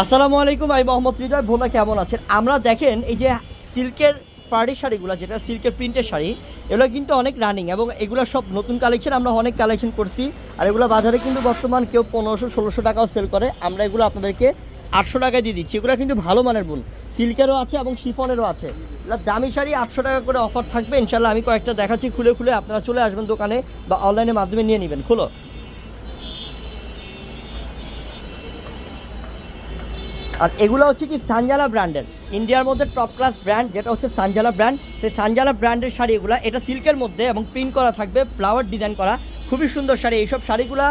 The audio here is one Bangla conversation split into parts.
আসসালামু আলাইকুম, আমি মোহাম্মদ হৃদয়। ভোলা কেমন আছেন? আমরা দেখেন, এই যে সিল্কের পাড়ি শাড়িগুলো, যেটা সিল্কের প্রিন্টের শাড়ি, এগুলো কিন্তু অনেক রানিং এবং এগুলো সব নতুন কালেকশন, আমরা অনেক কালেকশন করছি। আর এগুলো বাজারে কিন্তু বর্তমান কেউ পনেরোশো, ষোলোশো টাকাও সেল করে। আমরা এগুলো আপনাদেরকে আটশো টাকায় দিয়ে দিচ্ছি। এগুলো কিন্তু ভালো মানের বোন। সিল্কেরও আছে এবং শিফনেরও আছে। দামি শাড়ি আটশো টাকা করে অফার থাকবে। ইনশাল্লাহ আমি কয়েকটা দেখাচ্ছি, খুলে খুলে আপনারা চলে আসবেন দোকানে বা অনলাইনের মাধ্যমে নিয়ে নেবেন। খুলো। আর এগুলো হচ্ছে কি সানজালা ব্র্যান্ডের ইন্ডিয়ার মধ্যে টপ ক্লাস ব্র্যান্ড যেটা হচ্ছে সানজালা ব্র্যান্ড সেই সানজালা ব্র্যান্ডের শাড়ি এগুলো এটা সিল্কের মধ্যে এবং প্রিন্ট করা থাকবে ফ্লাওয়ার ডিজাইন করা। খুবই সুন্দর শাড়ি। এইসব শাড়িগুলো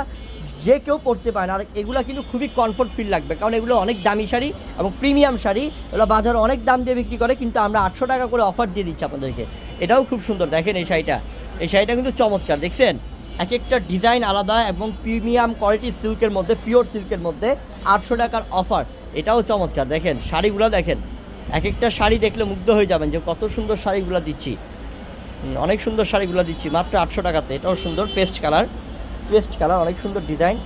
যে কেউ পরতে পারে না আর এগুলো কিন্তু খুবই কমফোর্ট ফিল লাগবে, কারণ এগুলো অনেক দামি শাড়ি এবং প্রিমিয়াম শাড়ি। এগুলো বাজারে অনেক দাম দিয়ে বিক্রি করে, কিন্তু আমরা আটশো টাকা করে অফার দিয়ে দিচ্ছি আপনাদেরকে। এটাও খুব সুন্দর, দেখেন এই শাড়িটা। এই শাড়িটা কিন্তু চমৎকার, দেখছেন? এক একটা ডিজাইন আলাদা এবং প্রিমিয়াম কোয়ালিটি সিল্কের মধ্যে, পিওর সিল্কের মধ্যে আটশো টাকার অফার। এটাও চমৎকার। দেখেন, শাড়িগুলো দেখেন এক একটা শাড়ি দেখলে মুগ্ধ হয়ে যাবেন যে কত সুন্দর শাড়িগুলো দিচ্ছি। অনেক সুন্দর শাড়িগুলো দিচ্ছি, মাত্র আটশো টাকাতে। এটাও সুন্দর, পেস্ট কালার পেস্ট কালার, অনেক সুন্দর ডিজাইন।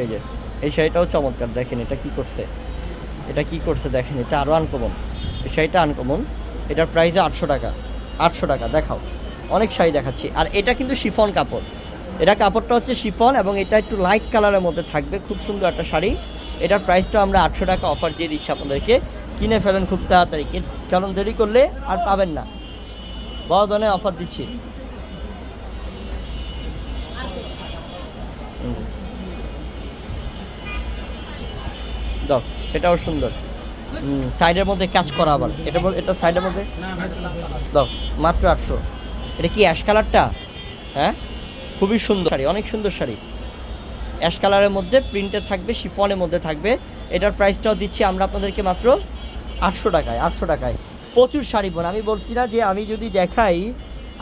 এই যে, এই শাড়িটাও চমৎকার। দেখেন, এটা কি করছে? এটা কি করছে? দেখেন, এটা আরও আনকমন এই শাড়িটা আনকমন এটার প্রাইসে আটশো টাকা। আটশো টাকা, দেখাও। অনেক শাড়ি দেখাচ্ছি। আর এটা কিন্তু শিফন কাপড়। এটা কাপড়টা হচ্ছে শিফন এবং এটা একটু লাইট কালারের মধ্যে থাকবে। খুব সুন্দর একটা শাড়ি। এটার প্রাইসটা আমরা আটশো টাকা অফার দিয়ে দিচ্ছি আপনাদেরকে। কিনে ফেলেন খুব তাড়াতাড়ি। কারণ দেরি করলে আর পাবেন না। বড় ধরনের অফার দিচ্ছি। দাও, এটাও সুন্দর। সাইডের মধ্যে কাজ করা আবার। এটা এটা সাইডের মধ্যে? দাও, মাত্র আটশো। এটা কি অ্যাশ কালারটা হ্যাঁ? খুবই সুন্দর শাড়ি, অনেক সুন্দর শাড়ি। অ্যাশ কালারের মধ্যে প্রিন্টেড থাকবে, শিফনের মধ্যে থাকবে। এটার প্রাইসটাও দিচ্ছি আমরা আপনাদেরকে মাত্র আটশো টাকায় আটশো টাকায়। প্রচুর শাড়ি বোন। আমি বলছি না যে আমি যদি দেখাই,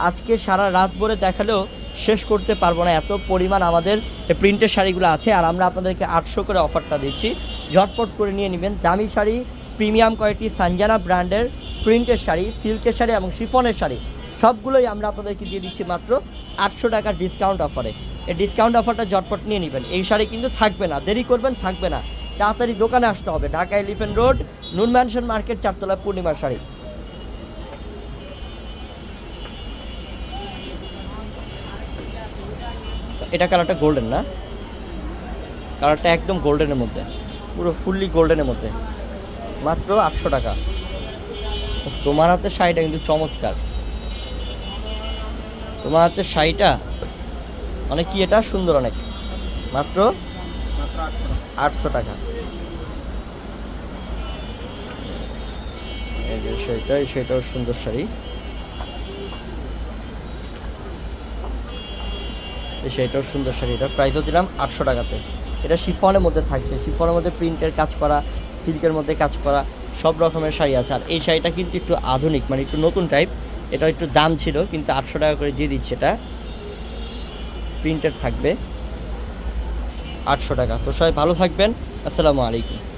আজকে সারা রাত ভরে দেখালেও শেষ করতে পারব না। এত পরিমাণ আমাদের প্রিন্টের শাড়িগুলো আছে আর আমরা আপনাদেরকে আটশো করে অফারটা দিচ্ছি। ঝটপট করে নিয়ে নেবেন। দামি শাড়ি প্রিমিয়াম কোয়ালিটি সানজানা ব্র্যান্ডের প্রিন্টের শাড়ি সিল্কের শাড়ি এবং শিফনের শাড়ি। সবগুলোই আমরা আপনাদেরকে দিয়ে দিচ্ছি মাত্র আটশো টাকার ডিসকাউন্ট অফারে এই ডিসকাউন্ট অফারটা ঝটপট নিয়ে নেবেন। এই শাড়ি কিন্তু থাকবে না, দেরি করবেন, থাকবে না। তাড়াতাড়ি দোকানে আসতে হবে, Dhaka elephant road noon mansion market চারতলা পূর্ণিমার শাড়ি। এটা কালারটা গোল্ডেন না? কালারটা একদম গোল্ডেনের মধ্যে। পুরো ফুললি গোল্ডেনের মধ্যে। মাত্র আটশো টাকা। তোমার হাতে শাড়িটা কিন্তু চমৎকার। তোমার হাতের শাড়িটা? অনেক কি এটা? সুন্দর অনেক। মাত্র আটশো টাকা। যে শাড়িটা এই সুন্দর শাড়ি। সেটাও সুন্দর শাড়ি। এটার প্রাইসও দিলাম আটশো টাকাতে। এটা শিফনের মধ্যে থাকবে। শিফনের মধ্যে প্রিন্টের কাজ করা, সিল্কের মধ্যে কাজ করা, সব রকমের শাড়ি আছে। আর এই শাড়িটা কিন্তু একটু আধুনিক মানে একটু নতুন টাইপ এটা একটু দাম ছিল, কিন্তু আটশো টাকা করে দিয়ে দিচ্ছে এটা। প্রিন্টেড থাকবে। আটশো টাকা। তো সবাই ভালো থাকবেন। আসসালামু আলাইকুম।